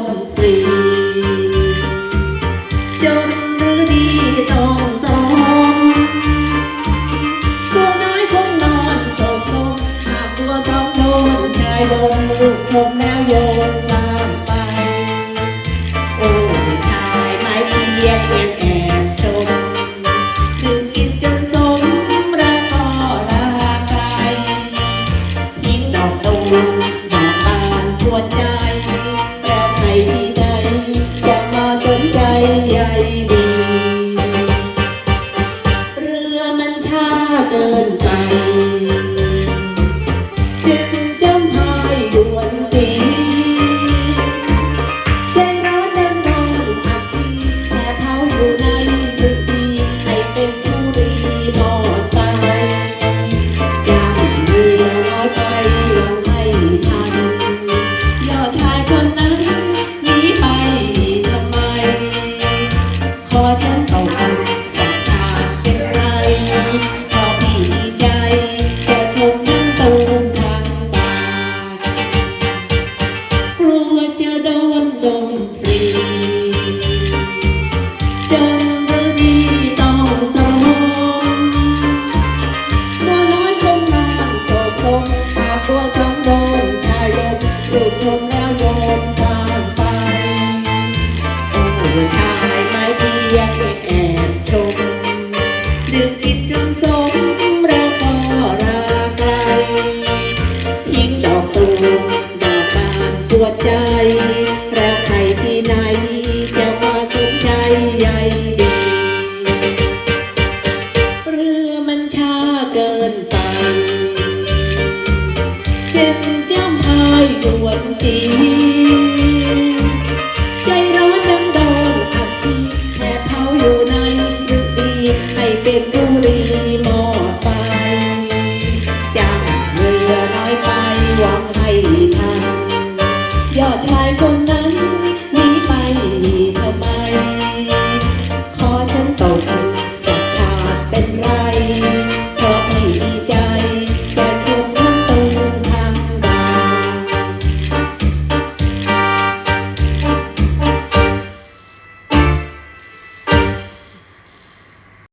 มฟรีจนหรือดีต้อง จมแล้วโยนข้ามไปโอ้ชายไม้เพียีใจร้อนดังดอนอัดทีแค่เผาอยู่ในดึดีให้เป็นผู้